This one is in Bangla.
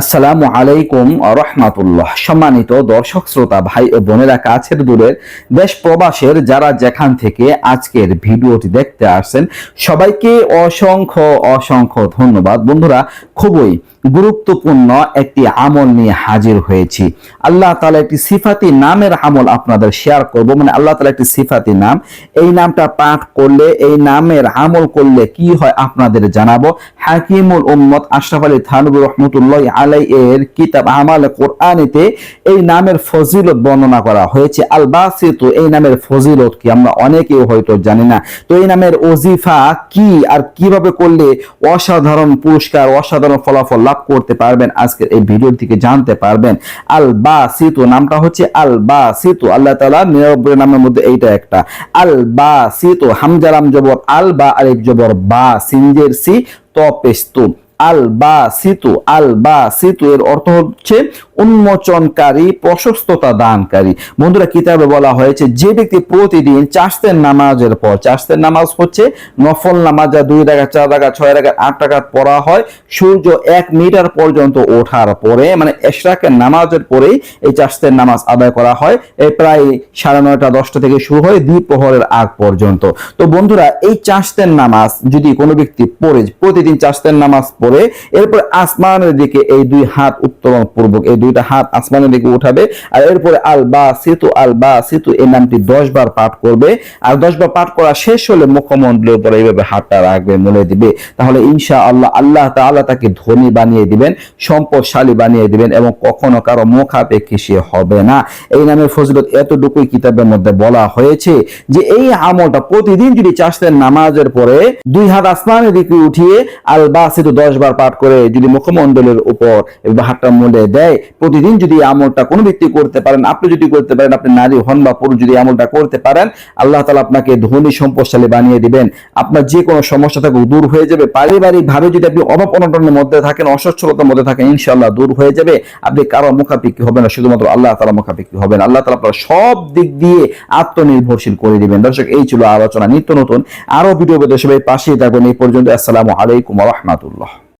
আসসালামু আলাইকুম রহমাতুল্লাহ। সম্মানিত দর্শক, শ্রোতা, ভাই ও বোনেরা, কাছের দূরের দেশ প্রবাসের যারা যেখান থেকে আজকের ভিডিওটি দেখতে আসছেন, সবাইকে অসংখ্য অসংখ্য ধন্যবাদ। বন্ধুরা, খুবই গুরুত্বপূর্ণ একটি আমল নিয়ে হাজির হয়েছি। আল্লাহ তালা একটি সিফাতি নামের আমল আপনাদের শেয়ার করব। মানে আল্লাহ তালা একটি সিফাতি নাম। এই নামটা পাঠ করলে, এই নামের আমল করলে কি হয় আপনাদের জানাব। হাকিমুল উম্মত আশরাফ আলী থানবুর রহমতুল্লাহ আলাই এর কিতাব আমাল কোরআনিতে এই নামের ফজিলত বর্ণনা করা হয়েছে। আল বাসিত এই নামের ফজিলত কি? আমরা অনেকেই হয়তো জানি না। তো এই নামের ওজিফা কি আর কীভাবে করলে অসাধারণ পুরস্কার, অসাধারণ ফলাফল লাভ করতে পারবেন? আজকের এই ভিডিও থেকে জানতে পারবেন। আল বা সিতু নামটা হচ্ছে আল সিতু আল্লাহ তালা নিরানব্বই নামের মধ্যে এইটা একটা। আল বা সিতু হামজারাম জবর আল বা আলিফ জবর, বা, সিনজের সি তপেস্তু আল বা সিতু আল বা সিতু এর অর্থ হচ্ছে উন্মোচনকারী, প্রশস্ততা দানকারী। বন্ধুরা, কিতাবে বলা হয়েছে, যে ব্যক্তি প্রতিদিন চাষতের নামাজের পর চাষতের নামাজ হচ্ছে নফল নামাজ, যা দুই টাকা চার টাকা ছয় টাকা আট টাকা পড়া হয়, সূর্য এক মিটার পর্যন্ত ওঠার পরে মানে এশরাকের নামাজের পরেই এই চাষতের নামাজ আদায় করা হয়। এই প্রায় সাড়ে নয়টা, দশটা থেকে শুরু হয় দুই প্রহরের আগ পর্যন্ত। তো বন্ধুরা, এই চাষতের নামাজ যদি কোনো ব্যক্তি পড়ে, প্রতিদিন চাষতের নামাজ পড়ে, এরপর আসমানের দিকে এই দুই হাত উত্তোলন পূর্বক এই দুইটা হাত আসমানের দিকে উঠাবে আর এরপরে আল বা সেতু আল বা সেতু এই নামটি দশ বার পাঠ করবে। আর দশ বার পাঠ করা শেষ হলে মুখমন্ডলের উপর এইভাবে হাতটা রাখবে মনে দিবে। তাহলে ইনশা আল্লাহ আল্লাহ তাআলা তাকে ধনী বানিয়ে দিবেন, সম্পদশালী বানিয়ে দিবেন এবং কখনো কারও মুখাপেক্ষী সে হবে না। এই নামের ফজিলত এতটুকুই কিতাবের মধ্যে বলা হয়েছে যে এই আমলটা প্রতিদিন যদি চাষতেন নামাজের পরে দুই হাত আসমানের দিকে উঠিয়ে আল বা সেতু দশ বার পাঠ করে যদি মুখমন্ডলের উপর হাতটা মূলে দেয় প্রতিদিন যদি আমলটা কোনো ব্যক্তি করতে পারেন, আপনি যদি করতে পারেন, আপনি নারী হন বা পুরুষ যদি আমলটা করতে পারেন, আল্লাহ তালা আপনাকে ধনী, সম্পদশালী বানিয়ে দিবেন। আপনার যে কোনো সমস্যা থাকুক দূর হয়ে যাবে। পারিবারিক ভাবে যদি আপনি অভাব অনটনের মধ্যে থাকেন, অসচ্ছলতার মধ্যে থাকেন, ইনশাআল্লাহ দূর হয়ে যাবে। আপনি কারও মুখাপেক্ষি হবে না, শুধুমাত্র আল্লাহ তালা মুখাপেক্ষি হবেন। আল্লাহ তালা আপনার সব দিক দিয়ে আত্মনির্ভরশীল করে দিবেন। দর্শক, এই ছিল আলোচনা। নিত্য নতুন আরও ভিডিও পেতে সবাই পাশেই থাকবেন এই পর্যন্ত আসসালামু আলাইকুম রহমাতুল্লাহ।